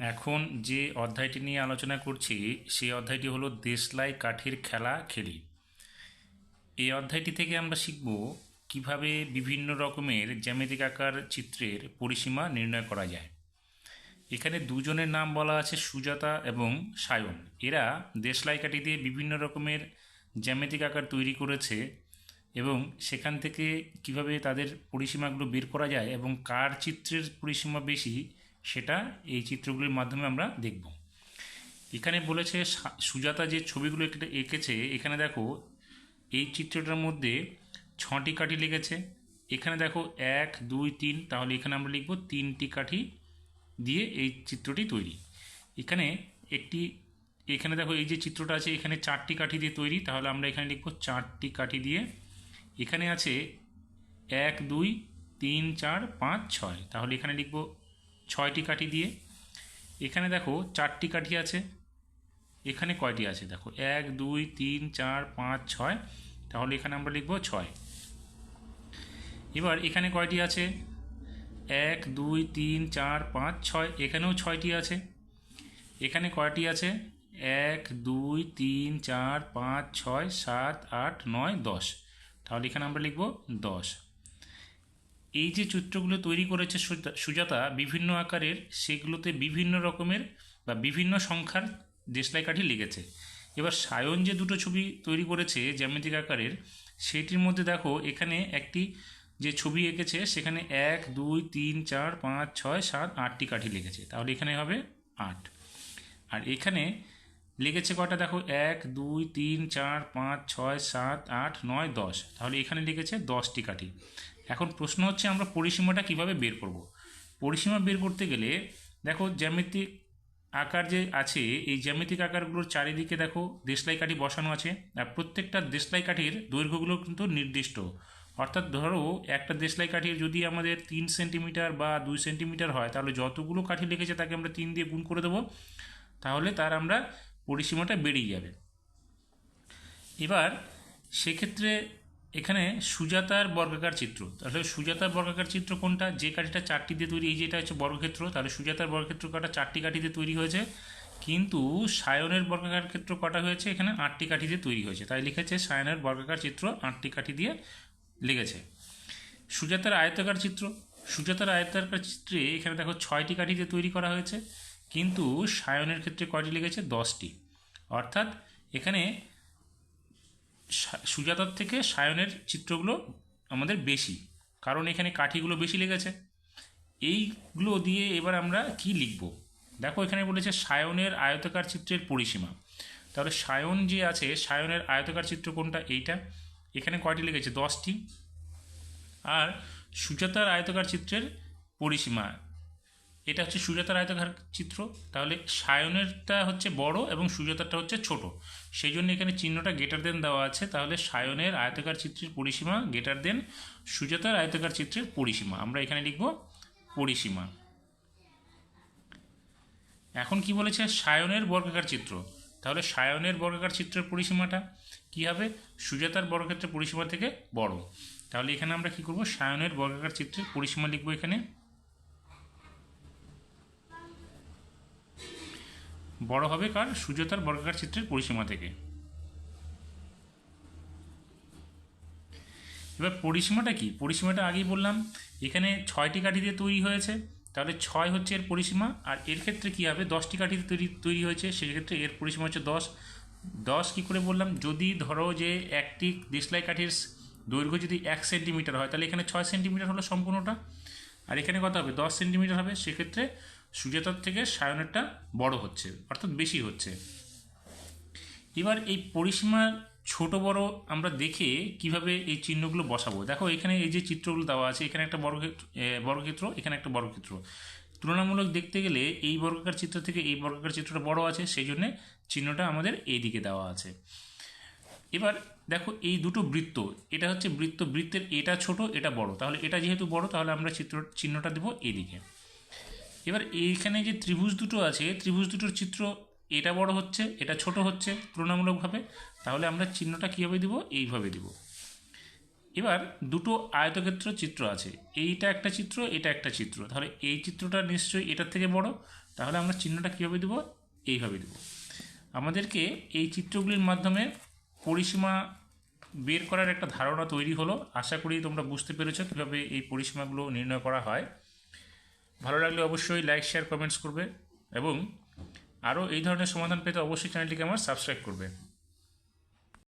এখন যে অধ্যায়টি নিয়ে আলোচনা করছি, সেই অধ্যায়টি হলো দেশলাই কাঠির খেলা খেলি। এই অধ্যায়টি থেকে আমরা শিখব কীভাবে বিভিন্ন রকমের জ্যামিতিক আকার চিত্রের পরিসীমা নির্ণয় করা যায়। এখানে দুজনের নাম বলা আছে সুজাতা এবং সায়ন। এরা দেশলাই কাঠি দিয়ে বিভিন্ন রকমের জ্যামিতিক আকার তৈরি করেছে এবং সেখান থেকে কীভাবে তাদের পরিসীমাগুলো বের করা যায় এবং কার চিত্রের পরিসীমা বেশি সেটা এই চিত্রগুলির মাধ্যমে আমরা দেখব। এখানে বলেছে সুজাতা যে ছবিগুলো এঁকে- এঁকেছে, এখানে দেখো এই চিত্রটার মধ্যে ছটি কাঠি লেগেছে। এখানে দেখো এক, দুই, তিন, তাহলে এখানে আমরা লিখব তিনটি কাঠি দিয়ে এই চিত্রটি তৈরি। এখানে একটি, এখানে দেখো এই যে চিত্রটা আছে, এখানে চারটি কাঠি দিয়ে তৈরি, তাহলে আমরা এখানে লিখব চারটি কাঠি দিয়ে। এখানে আছে এক, দুই, তিন, চার, পাঁচ, ছয়, তাহলে এখানে লিখব ছয়টি কাঠি দিয়ে। এখানে দেখো চারটি কাঠি আছে। এখানে কয়টি আছে? দেখো, এক, দুই, তিন, চার, পাঁচ, ছয়। তাহলে এখানে আমরা লিখব ছয়। এবার এখানে কয়টি আছে? এক, দুই, তিন, চার, পাঁচ, ছয়। এখানেও ছয়টি আছে। এখানে কয়টি আছে? এক, দুই, তিন, চার, পাঁচ, ছয়, সাত, আট, নয়, দশ। তাহলে এখানে আমরা লিখব দশ। এই যে চিত্রগুলো তৈরি করেছে সুজা- সুজাতা বিভিন্ন আকারের, সেগুলোতে বিভিন্ন রকমের বা বিভিন্ন সংখ্যার দেশলাই কাঠি লেগেছে। এবার সায়ন যে দুটো ছবি তৈরি করেছে জ্যামিতিক আকারের, সেটির মধ্যে দেখো এখানে একটি যে ছবি এঁকেছে, সেখানে এক, দুই, তিন, চার, পাঁচ, ছয়, সাত, আটটি কাঠি লেগেছে। তাহলে এখানে হবে আট। আর এখানে লেগেছে কটা? দেখো এক, দুই, তিন, চার, পাঁচ, ছয়, সাত, আট, নয়, দশ। তাহলে এখানে লেগেছে দশটি কাঠি। এখন প্রশ্ন হচ্ছে আমরা পরিসীমাটা কীভাবে বের করব? পরিসীমা বের করতে গেলে দেখো জ্যামিতিক আকার যে আছে, এই জ্যামিতিক আকারগুলোর চারিদিকে দেখো দেশলাই কাঠি বসানো আছে আর প্রত্যেকটা দেশলাই কাঠির দৈর্ঘ্যগুলো কিন্তু নির্দিষ্ট। অর্থাৎ ধরো একটা দেশলাই কাঠির যদি আমাদের তিন সেন্টিমিটার বা দুই সেন্টিমিটার হয়, তাহলে যতগুলো কাঠি লেগেছে তাকে আমরা তিন দিয়ে গুণ করে দেবো, তাহলে তার আমরা পরিসীমাটা বেড়েই যাবে। এবার সেক্ষেত্রে এখানে সুজাতার বর্গাকার চিত্র। তাহলে সুজাতার বর্গাকার চিত্র কোনটা? যে কাঠিটা চারটি দিয়ে তৈরি, এই যেটা হচ্ছে বর্গক্ষেত্র, তাহলে সুজাতার বর্গক্ষেত্র কটা? চারটি কাঠি দিয়ে তৈরি হয়েছে। কিন্তু সায়নের বর্গাকার ক্ষেত্র কটা হয়েছে? এখানে আটটি কাঠি দিয়ে তৈরি হয়েছে। তাই লিখেছে সায়নের বর্গাকার চিত্র আটটি কাঠি দিয়ে লেগেছে। সুজাতার আয়তাকার চিত্র। সুজাতার আয়তাকার চিত্রে এখানে দেখো ছয়টি কাঠি দিয়ে তৈরি করা হয়েছে। কিন্তু সায়নের ক্ষেত্রে কয়টি লেগেছে? দশটি। অর্থাৎ এখানে সুজাতার থেকে সায়নের চিত্রগুলো আমাদের বেশি, কারণ এখানে কাঠিগুলো বেশি লেগেছে। এইগুলো দিয়ে এবার আমরা কি লিখব? দেখো, এখানে বলেছে সায়নের আয়তাকার চিত্রের পরিসীমা। তাহলে সায়ন যে আছে, সায়নের আয়তাকার চিত্র কোনটা? এইটা। এখানে কয়টি লেগেছে? দশটি। আর সুজাতার আয়তাকার চিত্রের পরিসীমা এটা হচ্ছে সুজাতার আয়তাকার চিত্র। তাহলে সায়নেরটা হচ্ছে বড় এবং সুজাতারটা হচ্ছে ছোট। সেই জন্য এখানে চিহ্নটা গেটার দেন দেওয়া আছে। তাহলে সায়নের আয়তাকার চিত্রের পরিসীমা গেটার দেন সুজাতার আয়তাকার চিত্রের পরিসীমা। আমরা এখানে লিখব পরিসীমা। এখন কি বলেছে? সায়নের বর্গাকার চিত্র। তাহলে সায়নের বর্গাকার চিত্রের পরিসীমাটা কি হবে? সুজাতার বর্গক্ষেত্রের পরিসীমা থেকে বড়। তাহলে এখানে আমরা কি করব? সায়নের বর্গাকার চিত্রের পরিসীমা লিখব এখানে। বড় হবে কার? সুজাতার বর্গাকার চিত্রের পরিসীমা থেকে। এবার পরিসীমাটা কি? পরিসীমাটা আগেই বললাম, এখানে ছয়টি কাঠি দিয়ে তৈরি হয়েছে। তাহলে ছয় হচ্ছে এর পরিসীমা, আর এর ক্ষেত্রে কি হবে? দশটি কাঠি দিয়ে তৈরি তৈরি হয়েছে, সেক্ষেত্রে এর পরিসীমা হচ্ছে দশ। দশ কী করে বললাম? যদি ধরো যে একটি দেশলাই কাঠির দৈর্ঘ্য যদি এক সেন্টিমিটার হয়, তাহলে এখানে ছয় সেন্টিমিটার হলো সম্পূর্ণটা। আর এখানে কত হবে? দশ সেন্টিমিটার হবে, সেক্ষেত্রে সুজাতার থেকে সায়নেরটা বড় হচ্ছে, অর্থাৎ বেশি হচ্ছে। এবার এই পরিসীমার ছোট বড় আমরা দেখে কীভাবে এই চিহ্নগুলো বসাবো। দেখো, এখানে এই যে চিত্রগুলো দেওয়া আছে, এখানে একটা বর্গক্ষেত্র বর্গক্ষেত্র এখানে একটা বর্গক্ষেত্র তুলনামূলক দেখতে গেলে এই বর্গাকার চিত্র থেকে এই বর্গাকার চিত্রটা বড় আছে সেই জন্য চিহ্নটা আমাদের এই দিকে দেওয়া আছে। এবার দেখো, এই দুটো বৃত্ত, এটা হচ্ছে বৃত্ত, বৃত্তের এটা ছোট, এটা বড়। তাহলে এটা যেহেতু বড়, তাহলে আমরা চিত্র, চিহ্নটা দেবো এদিকে। এবার এইখানে যে ত্রিভুজ দুটো আছে, ত্রিভুজ দুটোর চিত্র এটা বড় হচ্ছে, এটা ছোট হচ্ছে তুলনামূলকভাবে, তাহলে আমরা চিহ্নটা কীভাবে দিব? এইভাবে দিব। এবার দুটো আয়তক্ষেত্র চিত্র আছে, এইটা একটা চিত্র, এটা একটা চিত্র। তাহলে এই চিত্রটা নিশ্চয়ই এটার থেকে বড়, তাহলে আমরা চিহ্নটা কীভাবে দেবো? এইভাবে দেবো। আমাদেরকে এই চিত্রগুলির মাধ্যমে পরিসীমা বের করার একটা ধারণা তৈরি হলো। আশা করি তোমরা বুঝতে পেরেছ কীভাবে এই পরিসীমাগুলো নির্ণয় করা হয়। ভালো লাগলে অবশ্যই লাইক শেয়ার কমেন্টস করবে এবং আরও এই ধরনের সমাধান পেতে অবশ্যই চ্যানেলটিকে আমার সাবস্ক্রাইব করবে।